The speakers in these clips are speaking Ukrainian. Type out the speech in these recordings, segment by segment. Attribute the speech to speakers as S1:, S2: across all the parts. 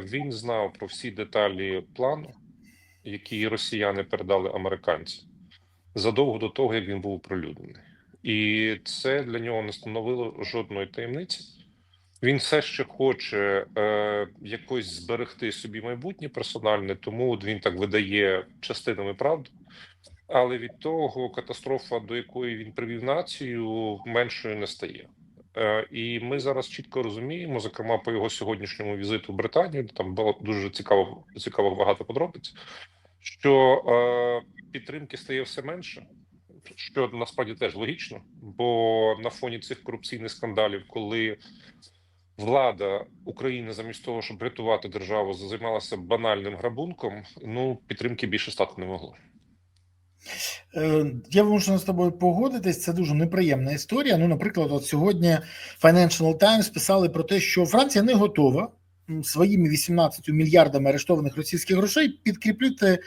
S1: Він знав про всі деталі плану, які росіяни передали американцям задовго до того, як він був оприлюднений. І це для нього не становило жодної таємниці. Він все ще хоче е, якось зберегти собі майбутнє персональне, тому от він так видає частинами правди. Але від того катастрофа, до якої він привів націю, меншою не стає. Е, і ми зараз чітко розуміємо, зокрема по його сьогоднішньому візиту в Британію, там було дуже цікаво, цікаво багато подробиць, що е, підтримки стає все менше, що насправді теж логічно, бо на фоні цих корупційних скандалів, коли влада України замість того, щоб рятувати державу, займалася банальним грабунком, ну підтримки більше стати не могло.
S2: Е, Я можу з тобою погодитись. Це дуже неприємна історія. Ну, наприклад, от сьогодні Financial Times писали про те, що Франція не готова своїми 18 мільярдами арештованих російських грошей підкріпити е,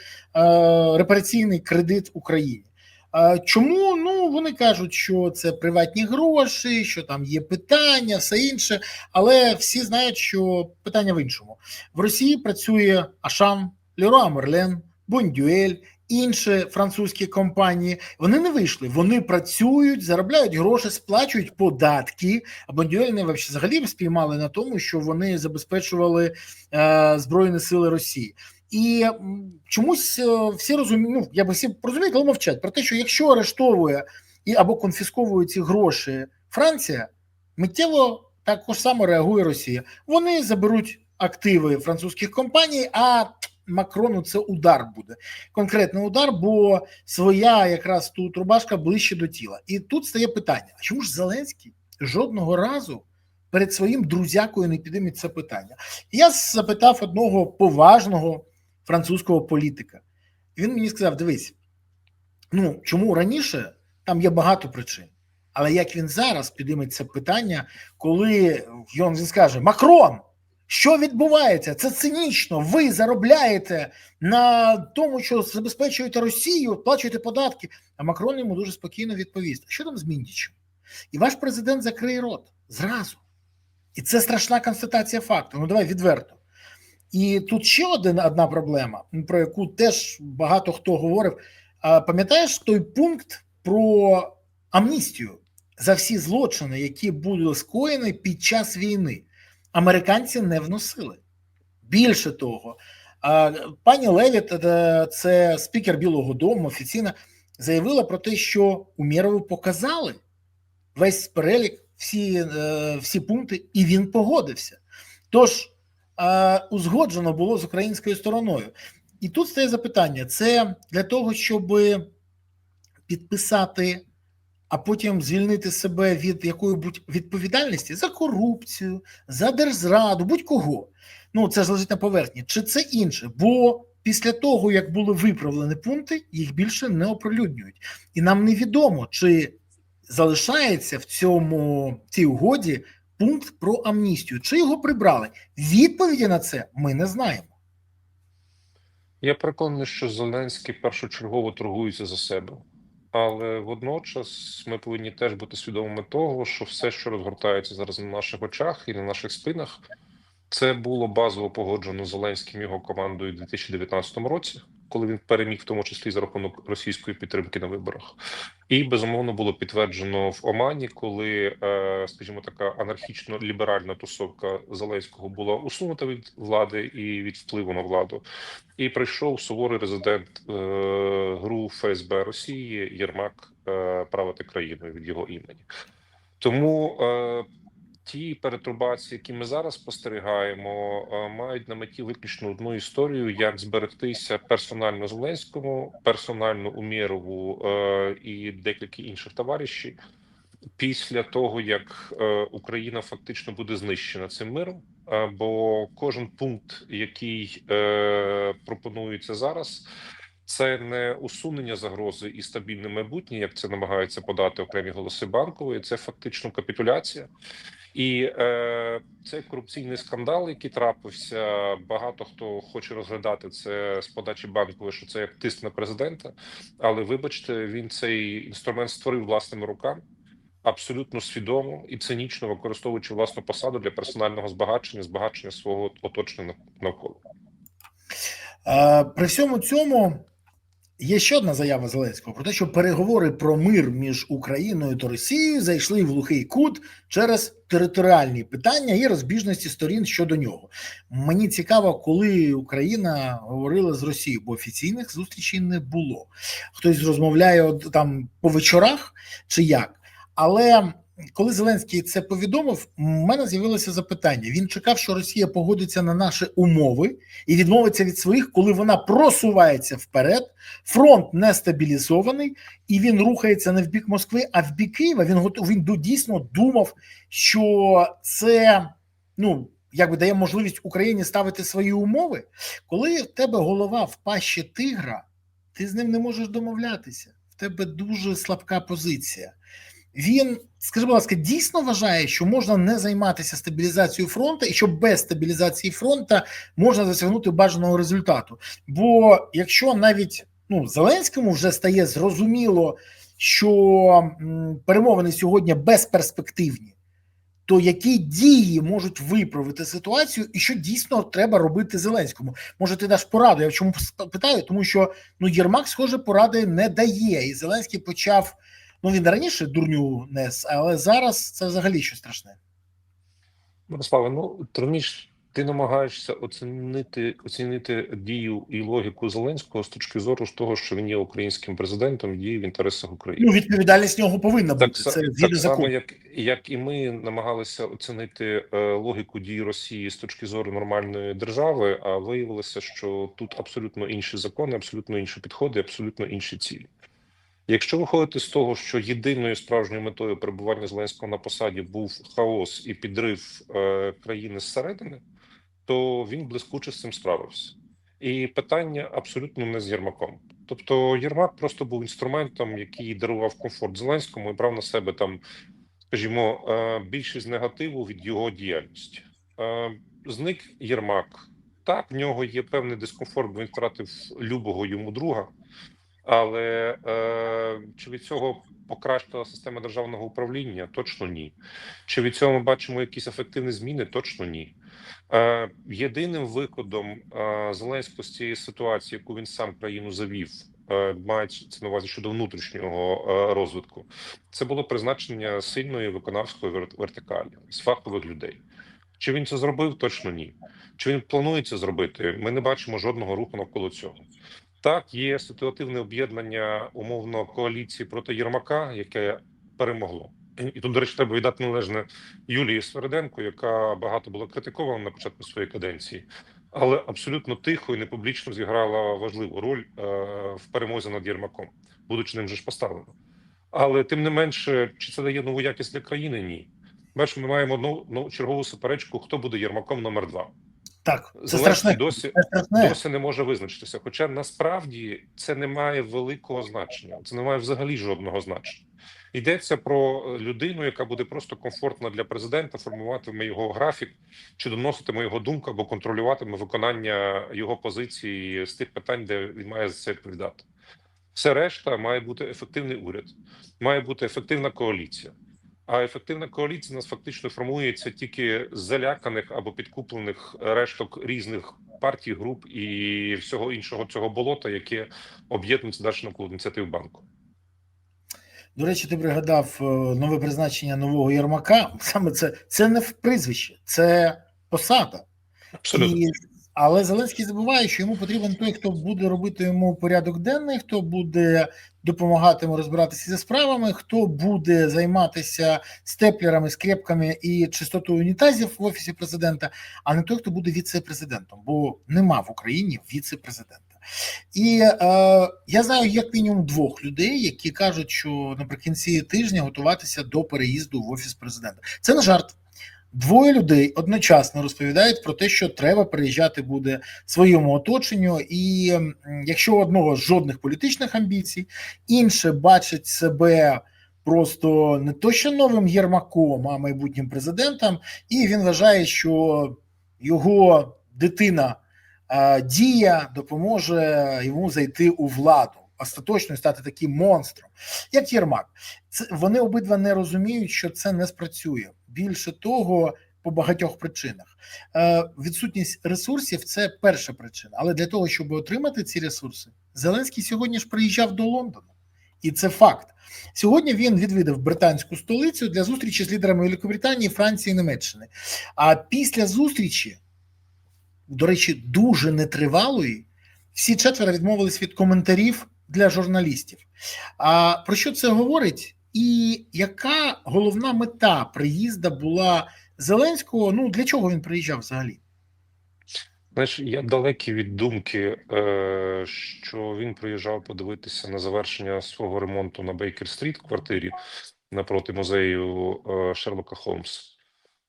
S2: репараційний кредит Україні. Е, Чому ну вони кажуть, що це приватні гроші, що там є питання, все інше, але всі знають, що питання в іншому. В Росії працює Ашан, Леруа Мерлен, Бондюель, інші французькі компанії. Вони не вийшли. Вони працюють, заробляють гроші, сплачують податки. А Бондюельне взагалі спіймали на тому, що вони забезпечували е, збройні сили Росії. І чомусь е, всі розуміють, ну я би всі розуміють, але мовчать про те, що якщо арештовує і або конфісковує ці гроші Франція, миттєво також само реагує Росія. Вони заберуть активи французьких компаній, а Макрону це удар буде. Конкретний удар, бо своя якраз тут рубашка ближче до тіла. І тут стає питання: а чому ж Зеленський жодного разу перед своїм друзякою не підійме це питання? Я запитав одного поважного французького політика. Він мені сказав: дивись, ну чому раніше там є багато причин. Але як він зараз підійме це питання, коли він скаже Макрон, що відбувається? Це цинічно. Ви заробляєте на тому, що забезпечуєте Росію, плачуєте податки. А Макрон йому дуже спокійно відповість: що там з Міндічем? І ваш президент закриє рот зразу. І це страшна констатація факту. Ну давай відверто. І тут ще один, одна проблема, про яку теж багато хто говорив. Пам'ятаєш той пункт про амністію за всі злочини, які були скоєні під час війни? Американці не вносили. Більше того, пані Левіт, е, це спікер Білого Дому, офіційно заявила про те, що Умєрову показали весь перелік, всі, е, всі пункти, і він погодився. Тож узгоджено було з українською стороною. І тут стає запитання: це для того, щоб підписати, а потім звільнити себе від якої-будь відповідальності за корупцію, за держзраду, будь-кого. Ну, це ж на поверхні. Чи це інше? Бо після того, як були виправлені пункти, їх більше не оприлюднюють. І нам невідомо, чи залишається в цьому цій угоді пункт про амністію, чи його прибрали. Відповіді на це ми не знаємо.
S1: Я переконаний, що Зеленський першочергово торгується за себе, але водночас ми повинні теж бути свідомими того, що все, що розгортається зараз на наших очах і на наших спинах, це було базово погоджено Зеленським його командою у 2019 році, коли він переміг, в тому числі за рахунок російської підтримки на виборах, і безумовно було підтверджено в Омані, коли, е, скажімо, така анархічно-ліберальна тусовка Зеленського була усунута від влади і від впливу на владу, і прийшов суворий резидент е, ГРУ ФСБ Росії Єрмак е, правити країною від його імені. Тому ті перетрубації, які ми зараз спостерігаємо, е, мають на меті виключно одну історію: як зберегтися персонально Зеленському, персонально Умєрову е, і декілька інших товаришів після того, як е, Україна фактично буде знищена цим миром. Бо кожен пункт, який пропонується зараз. Це не усунення загрози і стабільне майбутнє, як це намагаються подати окремі голоси банкової. Це фактично капітуляція, і е, цей корупційний скандал, який трапився, багато хто хоче розглядати це з подачі банкової, що це як тиск на президента. Але вибачте, він цей інструмент створив власними руками. абсолютно свідомо і цинічно використовуючи власну посаду для персонального збагачення, збагачення свого оточення навколо.
S2: Е, При всьому цьому є ще одна заява Зеленського про те, що переговори про мир між Україною та Росією зайшли в глухий кут через територіальні питання і розбіжності сторін щодо нього. Мені цікаво, коли Україна говорила з Росією, бо офіційних зустрічей не було. Хтось розмовляє там по вечорах чи як. Але коли Зеленський це повідомив, у мене з'явилося запитання. Він чекав, що Росія погодиться на наші умови і відмовиться від своїх, коли вона просувається вперед. Фронт не стабілізований, і він рухається не в бік Москви, а в бік Києва. Він він дійсно думав, що це ну якби дає можливість Україні ставити свої умови. Коли в тебе голова в пащі тигра, ти з ним не можеш домовлятися. В тебе дуже слабка позиція. Він, скажи, будь ласка, дійсно вважає, що можна не займатися стабілізацією фронту, і що без стабілізації фронту можна досягнути бажаного результату. Бо якщо навіть ну Зеленському вже стає зрозуміло, що перемовини сьогодні безперспективні, то які дії можуть виправити ситуацію, і що дійсно треба робити Зеленському? Може, ти даш пораду? Я в чому питаю, тому що ну Єрмак, схоже, поради не дає, і Зеленський почав. Ну він раніше дурню нес, але зараз це взагалі щось страшне.
S1: Мирославе, ну Троміш, ти намагаєшся оцінити оцінити дію і логіку Зеленського з точки зору з того, що він є українським президентом, діє в інтересах України.
S2: Ну відповідальність нього повинна
S1: Так,
S2: бути.
S1: са-
S2: Це
S1: так само, як, як і ми намагалися оцінити е, логіку дій Росії з точки зору нормальної держави, а виявилося, що тут абсолютно інші закони, абсолютно інші підходи, абсолютно інші цілі. Якщо виходити з того, що єдиною справжньою метою перебування Зеленського на посаді був хаос і підрив е, країни зсередини, то він блискуче з цим справився. І питання абсолютно не з Єрмаком. Тобто Єрмак просто був інструментом, який дарував комфорт Зеленському і брав на себе там, скажімо, е, більшість негативу від його діяльності. Е, Зник Єрмак. Так, в нього є певний дискомфорт, бо він втратив любого йому друга. Але е, чи від цього покращила система державного управління? Точно ні. Чи від цього ми бачимо якісь ефективні зміни? Точно ні. Е, єдиним виходом е, Зеленського з цієї ситуації, яку він сам країну завів, е, це на увазі щодо внутрішнього е, розвитку, це було призначення сильної виконавської вертикалі з фахових людей. Чи він це зробив? Точно ні. Чи він планує це зробити? Ми не бачимо жодного руху навколо цього. Так, є ситуативне об'єднання умовно коаліції проти Єрмака, яке перемогло. І тут, до речі, треба віддати належне Юлії Свериденко, яка багато була критикована на початку своєї каденції, але абсолютно тихо і непублічно зіграла важливу роль е, в перемозі над Єрмаком, будучи ним же ж поставлено. Але тим не менше, чи це дає нову якість для країни? Ні. Бачимо, ми маємо одну, одну чергову суперечку, хто буде Єрмаком номер два.
S2: Так, це страшне.
S1: досі
S2: Це страшне.
S1: досі не може визначитися. Хоча насправді це не має великого значення, це не має взагалі жодного значення. Йдеться про е, людину, яка буде просто комфортна для президента, формуватиме його графік, чи доноситиме його думку або контролюватиме виконання його позиції з тих питань, де він має за це відповідати. Все решта має бути ефективний уряд, має бути ефективна коаліція. А ефективна коаліція у нас фактично формується тільки з заляканих або підкуплених решток різних партій, груп і всього іншого цього болота, яке об'єднується далі навколо ініціатив банку.
S2: До речі, ти пригадав е, нове призначення нового Єрмака. Саме це це не в прізвище, це посада.
S1: Абсолютно
S2: І, але Зеленський забуває, що йому потрібен той, хто буде робити йому порядок денний, хто буде допомагати йому розбиратися зі справами, хто буде займатися степлерами, скрепками і чистотою унітазів в офісі президента, а не той, хто буде віце-президентом, бо нема в Україні віце-президента. І е, я знаю як мінімум двох людей, які кажуть, що наприкінці тижня готуватися до переїзду в офіс президента. Це не жарт. Двоє людей одночасно розповідають про те, що треба переїжджати буде своєму оточенню, і якщо у одного жодних політичних амбіцій, інше бачить себе просто не то що новим Єрмаком, а майбутнім президентом, і він вважає, що його дитина дія допоможе йому зайти у владу. остаточно стати таким монстром, як Єрмак. Це вони обидва не розуміють, що це не спрацює. Більше того, по багатьох причинах. Е, відсутність ресурсів це перша причина. Але для того, щоб отримати ці ресурси, Зеленський сьогодні ж приїжджав до Лондона, і це факт. Сьогодні він відвідав британську столицю для зустрічі з лідерами Великобританії, Франції і Німеччини. А після зустрічі, до речі, дуже нетривалої, всі четверо відмовились від коментарів для журналістів. А про що це говорить? І яка головна мета приїзда була Зеленського? Ну для чого він приїжджав взагалі?
S1: Знаєш, я далекий від думки, е, що він приїжджав подивитися на завершення свого ремонту на Бейкер-стріт квартирі напроти музею е, Шерлока Холмса.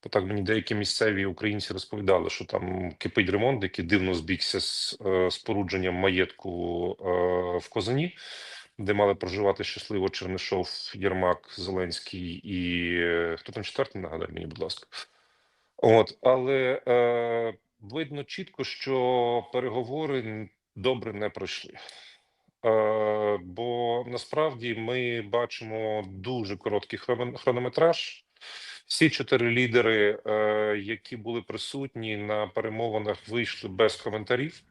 S1: Бо так мені деякі місцеві українці розповідали, що там кипить ремонт, який дивно збігся з е, спорудженням маєтку в Козані, де мали проживати щасливо Чернишов, Єрмак, Зеленський і е, хто там четвертий, нагадай мені, будь ласка. От, але е, видно чітко, що переговори добре не пройшли. Е, бо насправді ми бачимо дуже короткий хронометраж. Всі чотири лідери, е, які були присутні на перемовинах, вийшли без коментарів.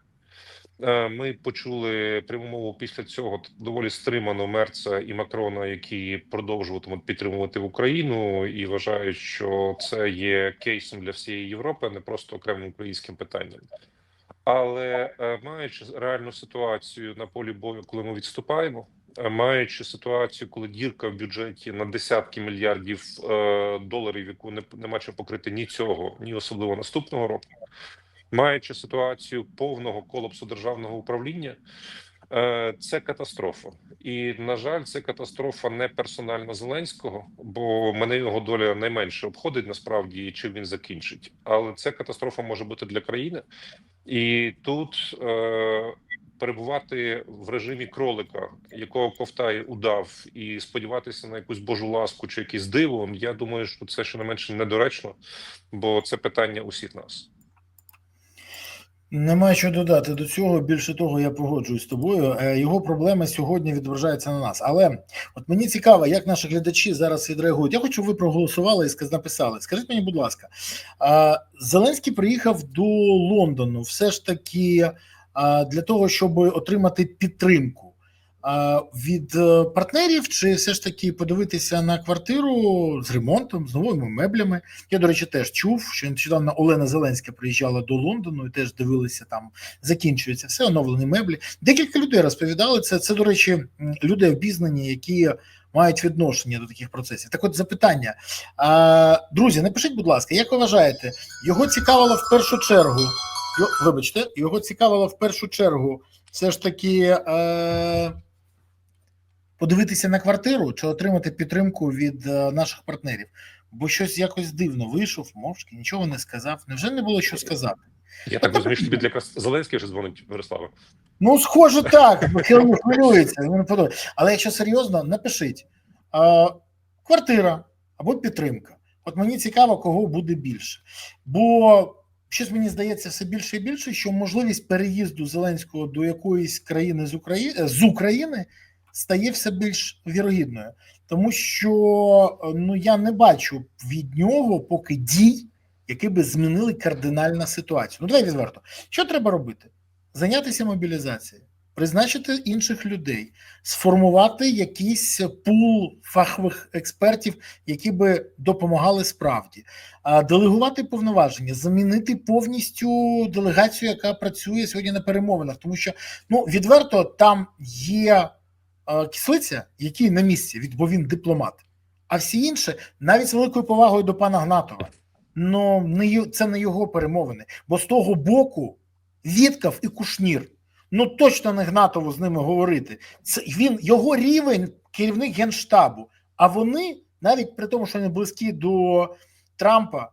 S1: Е, Ми почули пряму мову після цього доволі стриману Мерца і Макрона, які продовжуватимуть підтримувати Україну і вважають, що це є кейсом для всієї Європи, не просто окремим українським питанням. Але е, маючи реальну ситуацію на полі бою, коли ми відступаємо, е, маючи ситуацію, коли дірка в бюджеті на десятки мільярдів доларів, яку не нема чим покрити ні цього, ні особливо наступного року, маючи ситуацію повного колапсу державного управління, е, це катастрофа. І на жаль, це катастрофа не персонально Зеленського, бо мене його доля найменше обходить насправді, чим він закінчить. Але це катастрофа може бути для країни, і тут е, перебувати в режимі кролика, якого ковтає удав, і сподіватися на якусь божу ласку чи якесь диво. Я думаю, що це щонайменше недоречно, бо це питання усіх нас.
S2: Немає що додати до цього. Більше того, я погоджуюсь з тобою. Е, Його проблеми сьогодні відображаються на нас. Але от мені цікаво, як наші глядачі зараз відреагують. Я хочу, ви проголосували і написали. Скажіть мені, будь ласка, Зеленський приїхав до Лондону, все ж таки для того, щоб отримати підтримку від е, партнерів, чи все ж таки подивитися на квартиру з ремонтом, з новими меблями. Я, до речі, теж чув, що нещодавно Олена Зеленська приїжджала до Лондону і теж дивилися там, закінчується все, оновлені меблі. Декілька людей розповідали це. Це, до речі, люди обізнані, які мають відношення до таких процесів. Так, от запитання. Друзі, напишіть, будь ласка, як ви вважаєте, його цікавило в першу чергу. Вибачте, його цікавило в першу чергу все ж таки е, подивитися на квартиру чи отримати підтримку від е, наших партнерів. Бо щось якось дивно вийшов, мовчки, нічого не сказав. Невже не було що сказати?
S1: Я так розумію, що тобі для якраз Зеленський вже дзвонить Мирослава.
S2: Ну, схоже, так. Михайло хвилюється. Але якщо серйозно, напишіть а, квартира або підтримка. От мені цікаво, кого буде більше. Бо щось мені здається все більше і більше, що можливість переїзду Зеленського до якоїсь країни з України з України стає все більш вірогідною, тому що е, ну я не бачу від нього поки дій, які би змінили кардинальну ситуацію. Ну давай відверто, що треба робити? Зайнятися мобілізацією, призначити інших людей, сформувати якийсь пул фахових експертів, які би допомагали справді, делегувати повноваження, замінити повністю делегацію, яка працює сьогодні на перемовинах, тому що ну відверто там є кислиця, який на місці, бо він дипломат. А всі інші, навіть з великою повагою до пана Гнатова, ну не це не його перемовини, бо з того боку. Віткав і Кушнір. Ну точно не Гнатову з ними говорити. Це він його рівень керівник генштабу. А вони, навіть при тому, що вони близькі до Трампа,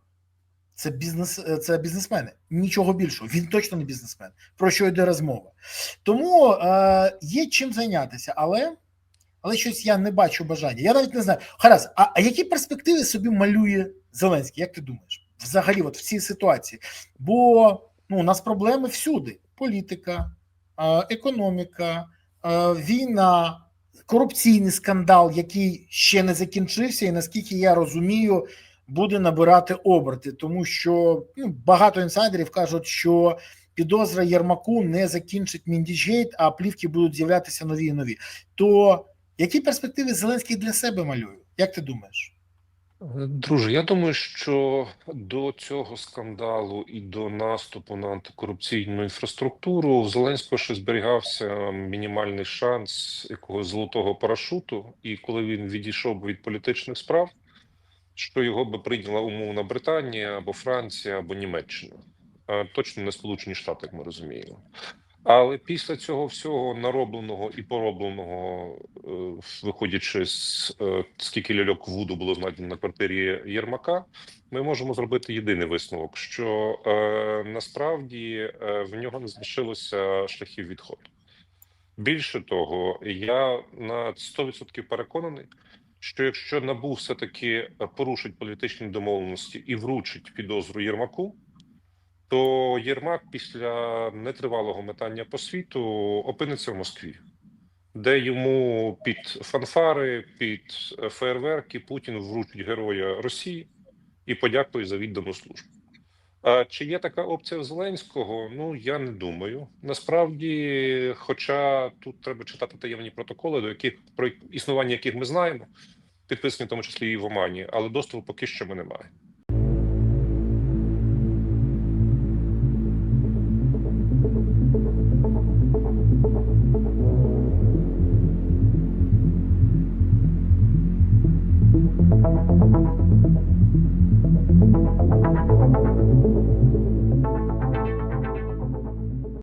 S2: це бізнес, це бізнесмени. Нічого більшого. Він точно не бізнесмен. Про що йде розмова? Тому е, є чим зайнятися, але, але щось я не бачу бажання. Я навіть не знаю. Гаразд, а, а які перспективи собі малює Зеленський? Як ти думаєш? Взагалі, от в цій ситуації? Бо ну, у нас проблеми всюди: політика, а, економіка, війна, корупційний скандал, який ще не закінчився, і наскільки я розумію, буде набирати оберти, тому що ну, багато інсайдерів кажуть, що підозра Єрмаку не закінчить Міндіжгейт, а плівки будуть з'являтися нові і нові. То які перспективи Зеленський для себе малює? Як ти думаєш?
S1: Друже, я думаю, що до цього скандалу і до наступу на антикорупційну інфраструктуру в Зеленського ще зберігався мінімальний шанс якогось золотого парашуту, і коли він відійшов від політичних справ, що його би прийняла умовна Британія або Франція, або Німеччина, точно не Сполучені Штати, як ми розуміємо. Але після цього всього наробленого і поробленого, е, виходячи з е, скільки ляльок вуду було знайдено на квартирі Єрмака, ми можемо зробити єдиний висновок: що е, насправді в нього не залишилося шляхів відходу. Більше того, я на 100% переконаний, що якщо НАБУ все таки порушить політичні домовленості і вручить підозру Єрмаку то Єрмак після нетривалого метання по світу опиниться в Москві, де йому під фанфари, під фейерверки Путін вручить героя Росії і подякує за віддану службу. Чи є така опція в Зеленського? Ну я не думаю. Насправді, хоча тут треба читати таємні протоколи, до яких про існування яких ми знаємо, підписані в тому числі і в Омані, але доступу поки що ми не маємо.